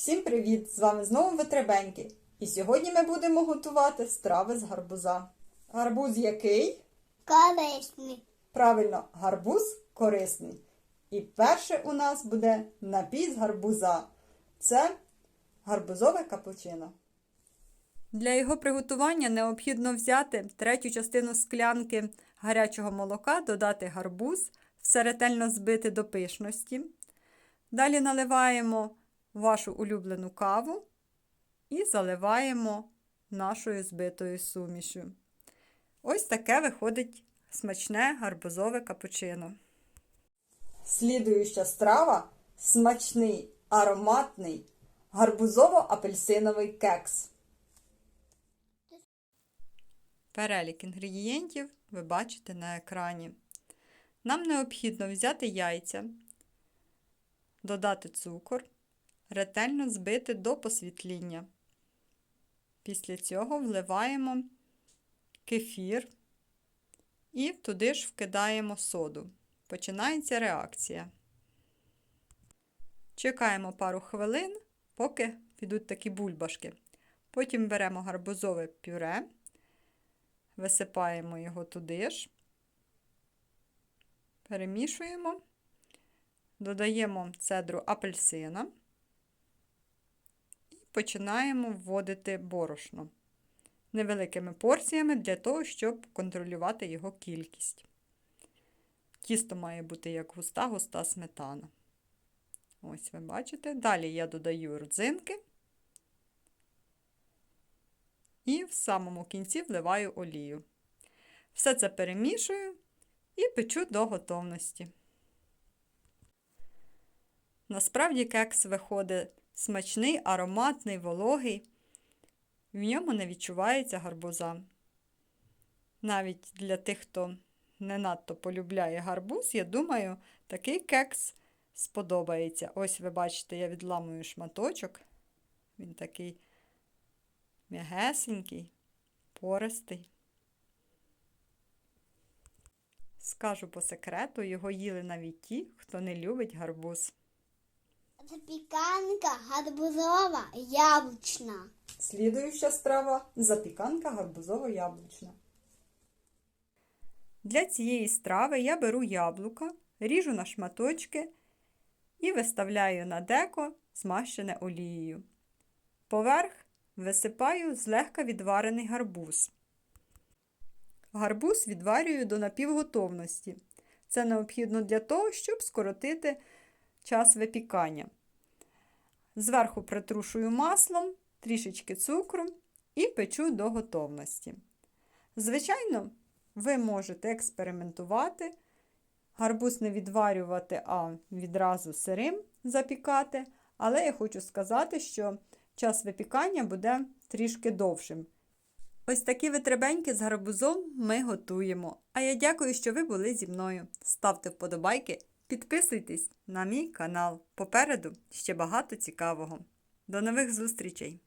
Всім привіт! З вами знову Витребеньки. І сьогодні ми будемо готувати страви з гарбуза. Гарбуз який? Корисний. Правильно, гарбуз корисний. І перше у нас буде напій з гарбуза. Це гарбузове капучино. Для його приготування необхідно взяти третю частину склянки гарячого молока, додати гарбуз, все ретельно збити до пишності. Далі наливаємо вашу улюблену каву і заливаємо нашою збитою сумішю. Ось таке виходить смачне гарбузове капучино. Слідуюча страва смачний, ароматний гарбузово-апельсиновий кекс. Перелік інгредієнтів ви бачите на екрані. Нам необхідно взяти яйця, додати цукор, ретельно збити до посвітління. Після цього вливаємо кефір і туди ж вкидаємо соду. Починається реакція. Чекаємо пару хвилин, поки підуть такі бульбашки. Потім беремо гарбузове пюре, висипаємо його туди ж, перемішуємо, додаємо цедру апельсина починаємо вводити борошно невеликими порціями для того, щоб контролювати його кількість. Тісто має бути як густа-густа сметана. Ось ви бачите. Далі я додаю родзинки і в самому кінці вливаю олію. Все це перемішую і печу до готовності. Насправді кекс виходить смачний, ароматний, вологий. В ньому не відчувається гарбуза. Навіть для тих, хто не надто полюбляє гарбуз, я думаю, такий кекс сподобається. Ось ви бачите, я відламую шматочок. Він такий м'ягесенький, пористий. Скажу по секрету, його їли навіть ті, хто не любить гарбуз. Запіканка гарбузова яблучна. Слідуюча страва запіканка гарбузово-яблучна. Для цієї страви я беру яблука, ріжу на шматочки і виставляю на деко змащене олією. Поверх висипаю злегка відварений гарбуз. Гарбуз відварюю до напівготовності. Це необхідно для того, щоб скоротити час випікання. Зверху притрушую маслом, трішечки цукру і печу до готовності. Звичайно, ви можете експериментувати, гарбуз не відварювати, а відразу сирим запікати. Але я хочу сказати, що час випікання буде трішки довшим. Ось такі витребеньки з гарбузом ми готуємо. А я дякую, що ви були зі мною. Ставте вподобайки, підписуйтесь на мій канал. Попереду ще багато цікавого. До нових зустрічей!